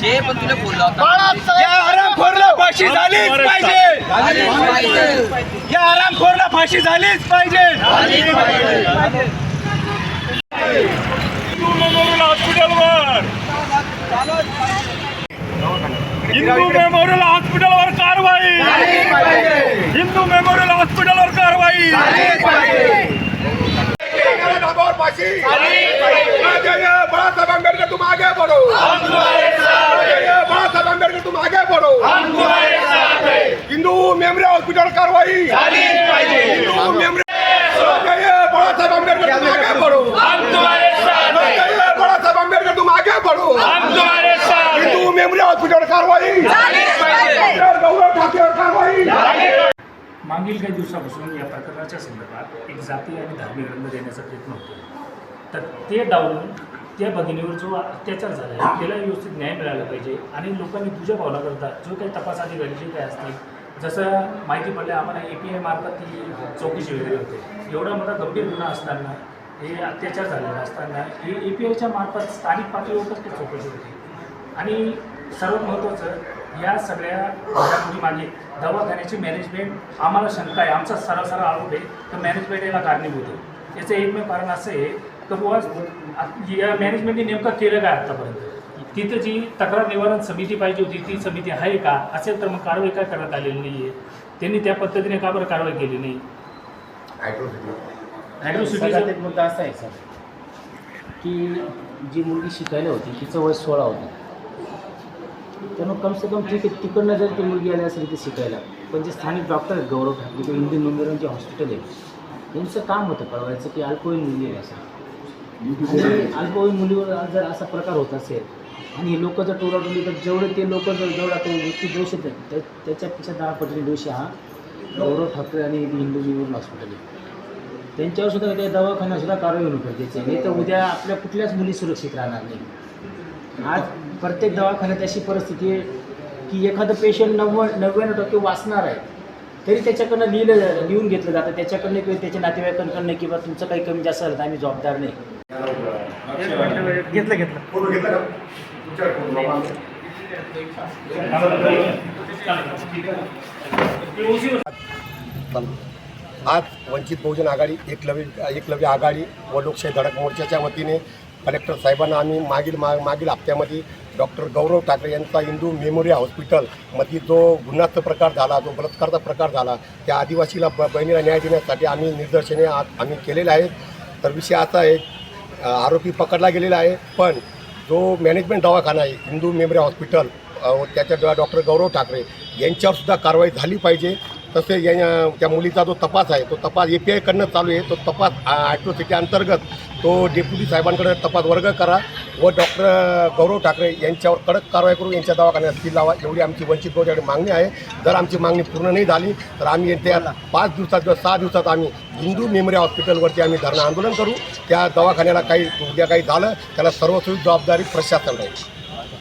पण तुला बोललो या फाशी झालीच पाहिजे. या आरामखोरला फाशी झालीच पाहिजे. हिंदू मेमोरियल हॉस्पिटलवर हिंदू मेमोरियल हॉस्पिटलवर कारवाई. हिंदू मेमोरियल हॉस्पिटलवर कारवाई नामावर फाशी. जय बाळासाहेब आंबेडकर तुम आगे बढ़ो जय बाळासाहेब आंबेडकर तुम आगे बढ़ो हिंदू मेमरी हॉस्पिटल कारवाई हिंदू मेमरी जय बाळासाहेब आंबेडकर तुम आगे बढ़ो जय बाळासाहेब आंबेडकर तुम आगे बढ़ो हिंदू मेमरी हॉस्पिटल कारवाई गौरव ठाकरेवर कारवाई मागील काही दिवसापासून या प्रकरणाच्या संदर्भात एक जाती आणि धार्मिक रंग देण्याचा प्रयत्न होतो तर ते डावून त्या भगिनीवर जो अत्याचार झाला आहे त्याला व्यवस्थित न्याय मिळाला पाहिजे आणि लोकांनी तुझ्या भावनाकरता जो काही तपास अधिकारी जे काही असतील जसं माहिती पडलं आम्हाला ए पी आय मार्फत ती चौकशी वगैरे होते. एवढा मोठा गंभीर गुन्हा असताना हे अत्याचार झालेला असताना हे ए पी आयच्या मार्फत स्थानिक पातळीवरच ते चौकशी होती. आणि सर्वात महत्त्वाचं या सगळ्या घडामोडीमागे दवाखान्याची मॅनेजमेंट आम्हाला शंका आहे. आमचा सरळ सरळ आरोप आहे तर मॅनेजमेंट याला कारणीभूत आहे. याचं एकमेव कारण असं आहे की बुवा या मॅनेजमेंटने नेमकं केलं काय आत्तापर्यंत तिथं जी तक्रार निवारण समिती पाहिजे होती ती समिती आहे का? असेल तर मग कारवाई काय करण्यात आलेली नाही आहे त्यांनी त्या पद्धतीने का बरं कारवाई केली नाही? एक मुद्दा असा आहे सर की जी मुलगी शिकायला होती तिचं वय सोळा होतं. त्यामुळे कम से कम ठीक आहे तिकडनं जर ती मुलगी आली असेल ती शिकायला पण जे स्थानिक डॉक्टर आहेत गौरव ठाकरे किंवा इंडियन मेमोरियल जे हॉस्पिटल आहे यांचं काम होतं कळवायचं की अल्पवयीन मुली आहे असं आणि अल्पवयीन मुलीवर जर असा प्रकार होत असेल आणि हे लोक जर टोराटोली तर जेवढे ते लोक जर जेवढा तो व्यक्ती दोष आहेत त्या त्याच्यापेक्षा दहा पटीने दोषी हा गौरव ठाकरे आणि हिंदू मेमोरियल हॉस्पिटल आहे. त्यांच्यावर सुद्धा त्या दवाखान्यात सुद्धा कारवाई होणं गरजेचं आहे. नाही तर उद्या आपल्या कुठल्याच मुली सुरक्षित राहणार नाही. आज प्रत्येक दवाखान्यात अशी परिस्थिती आहे की एखादं पेशंट नव्वद नव्याण्णव टक्के वाचणार आहे. तरी त्याच्याकडनं लिहिलं लिहून घेतलं जातं. त्याच्याकडनं किंवा त्याच्या नातेवाईकांकडनं किंवा तुमचं काही कमी जास्त झालं तर आम्ही जबाबदार नाही. घेतलं घेतलं. आज वंचित बहुजन आघाडी एकलव्य एकलव्य आघाडी व लोकशाही धडक मोर्चाच्या वतीने कलेक्टर साहेबांना आम्ही मागील मा मागील हप्त्यामध्ये डॉक्टर गौरव ठाकरे यांचा हिंदू मेमोरियल हॉस्पिटलमध्ये जो गुन्ह्याचा प्रकार झाला जो बलात्काराचा प्रकार झाला त्या आदिवासीला ब बहिणीला न्याय देण्यासाठी आम्ही निदर्शने आ आम्ही केलेले आहेत. तर विषय असा आहे आरोपी पकडला गेलेला आहे पण जो मॅनेजमेंट दवाखाना आहे हिंदू मेमोरियल हॉस्पिटल व त्याच्या डॉक्टर गौरव ठाकरे यांच्यावरसुद्धा कारवाई झाली पाहिजे. तसेच या त्या मुलीचा जो तपास आहे तो तपास ए पी आयकडनं चालू आहे. तो तपास ॲट्रोसिटी अंतर्गत तो डेप्युटी साहेबांकडे तपास वर्ग करा व डॉक्टर गौरव ठाकरे यांच्यावर कडक कारवाई करून यांच्या दवाखान्यात सील लावा एवढी आमची वंचित बहुजनाची मागणी आहे. जर आमची मागणी पूर्ण नाही झाली तर आम्ही त्या पाच दिवसात किंवा सहा दिवसात आम्ही हिंदू मेमोरियल हॉस्पिटलवरती आम्ही धरणं आंदोलन करू. त्या दवाखान्याला काही उद्या काही झालं त्याला सर्वस्वी जबाबदारी प्रशासन राहील.